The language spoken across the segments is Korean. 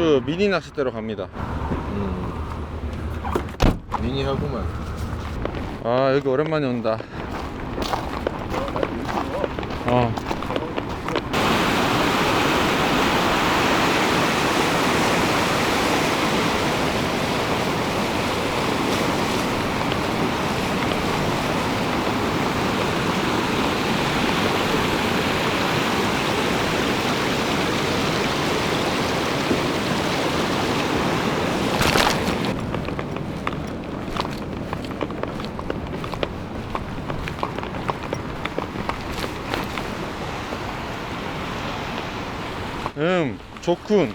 아주 미니 낚싯대로 갑니다. 음. 미니하구만. 아 여기 오랜만에 온다. 어. 음 좋군.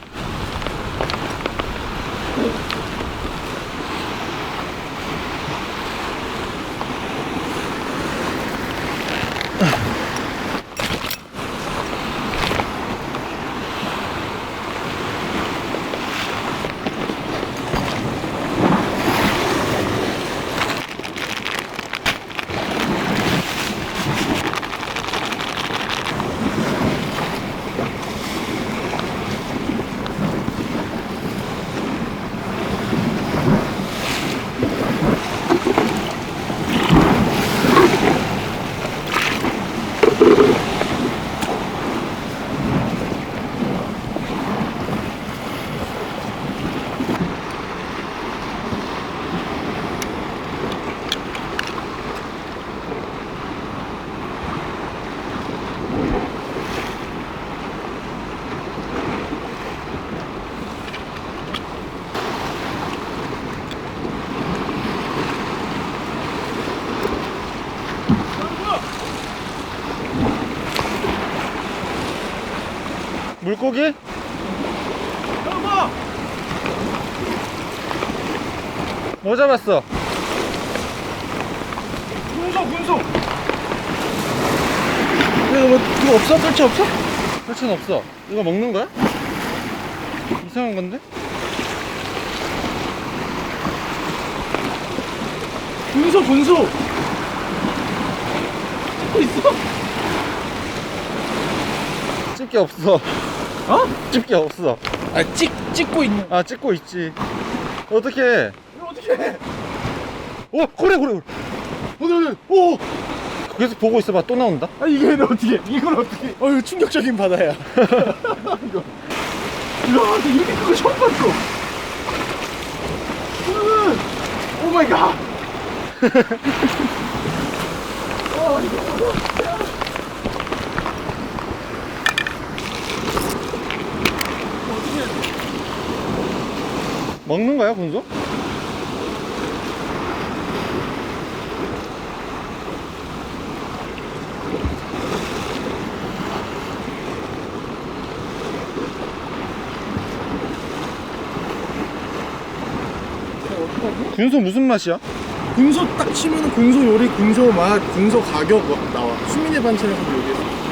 물고기? 뭐 잡았어? 군소 군소 이거 뭐 그거 없어? 펼치 없어? 펼치는 없어. 이거 먹는 거야? 이상한 건데? 군소 군소 또 있어 집게 없어. 어? 집게 없어. 아 찍 찍고 있는 아 찍고 있지. 어떻게? 어떻게 해 어 그래 그래 그래. 어디 어디 오 계속 보고 있어봐 또 나온다. 아 이게 어떻게 이걸 어떻게 어휴 충격적인 바다야 이거 이야 나 이렇게 큰거 처음 봤어 오 마이 갓 어, 이거 어떻게 해야 돼? 먹는 거야 군소? 군소 무슨 맛이야? 군소 딱 치면 군소 요리, 군소 맛, 군소 가격 막 나와. 수민의 반찬에서 요리했어.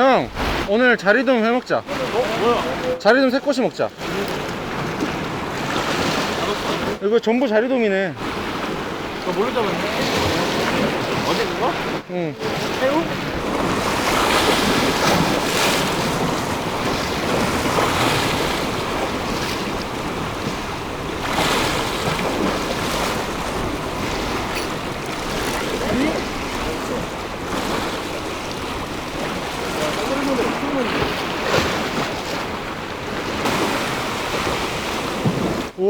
형 오늘 자리돔 회 먹자 어? 뭐야? 자리돔 새꼬시 먹자 이거 전부 자리돔이네 너 뭘로 잡았냐? 어제 그거? 응 새우?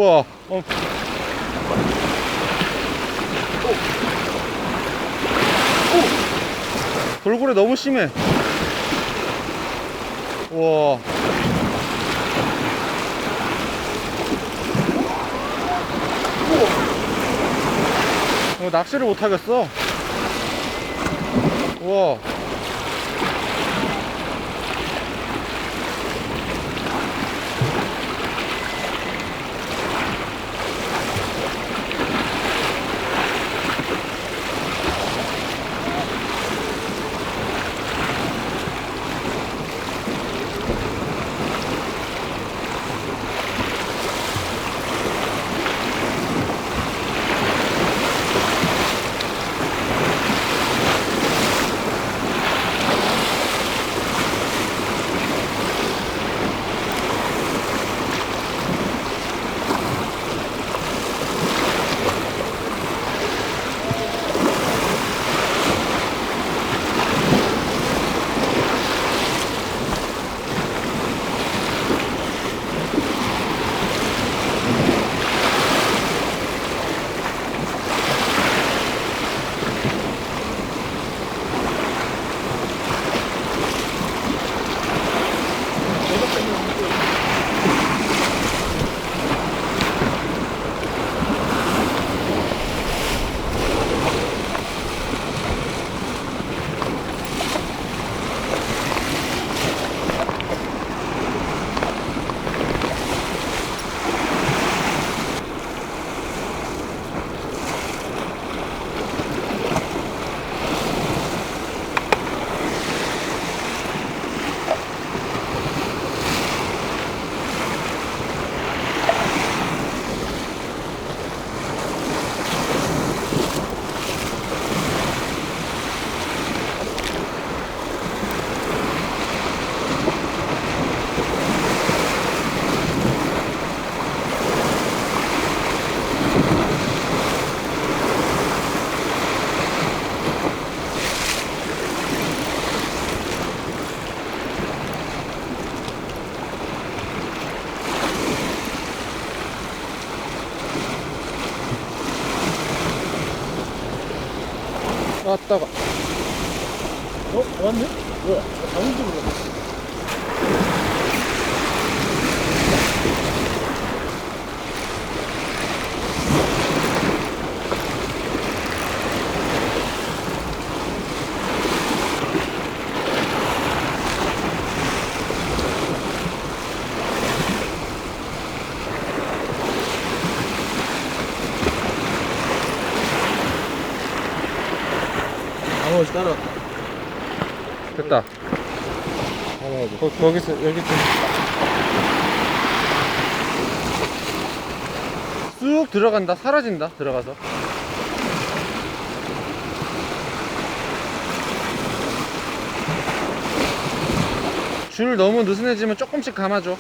우와. 어. 돌고래 너무 심해. 우와. 어, 낚시를 못 하겠어. 우와 왔다가 어? 왔네? 뭐야? 잘못 들어갔어. 잡아야지. 거, 거기서 여기 쑥 들어간다. 사라진다. 들어가서. 줄 너무 느슨해지면 조금씩 감아줘.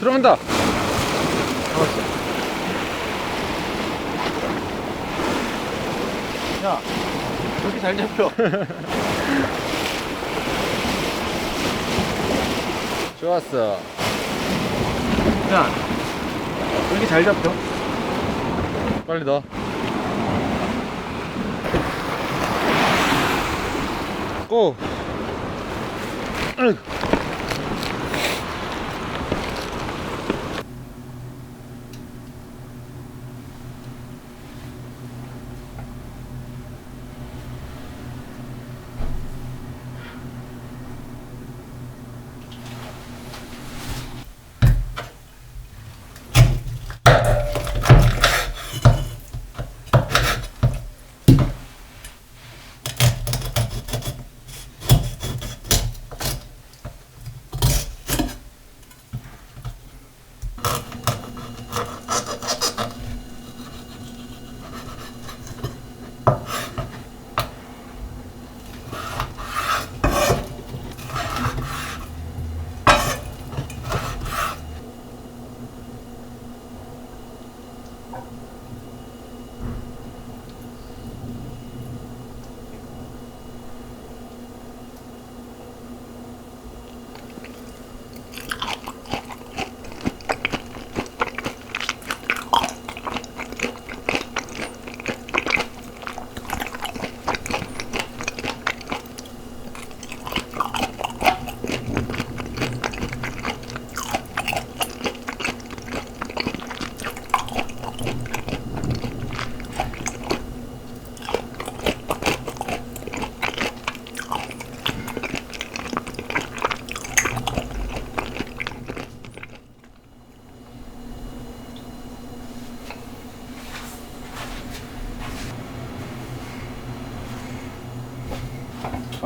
들어간다 잡았어. 야, 여기 잘 잡혀. 좋았어 야, 여기 잘 잡혀. 빨리 넣어 고 으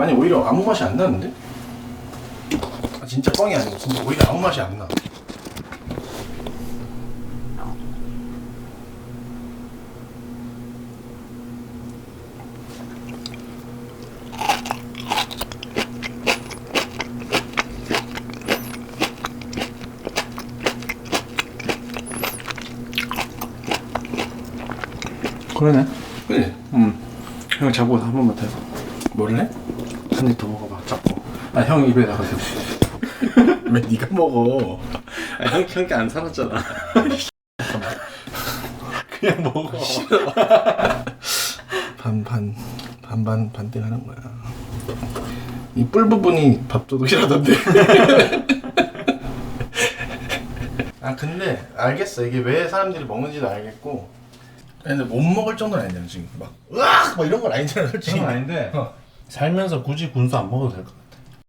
아니 오히려 아무 맛이 안 나는데? 아, 진짜 뻥이 아니고 진짜 오히려 아무 맛이 안 나. 그러네. 그래? 음. 형 자고 한 번만 더 해봐. 해? 한입 더 먹어봐. 잡고. 아, 형 입에다가. 왜 네가 먹어? 아, 형, 형께 안 살았잖아. 그냥 먹어. 반반 반반 반대 하는 거야. 이 뿔 부분이 밥도둑이라던데. 아 근데 알겠어 이게 왜 사람들이 먹는지도 알겠고. 근데 못 먹을 정도는 아니잖아 지금 막 으악 막 이런 건 아니잖아 솔직히. 그건 아닌데 어. 살면서 굳이 군수 안 먹어도 될 것 같아.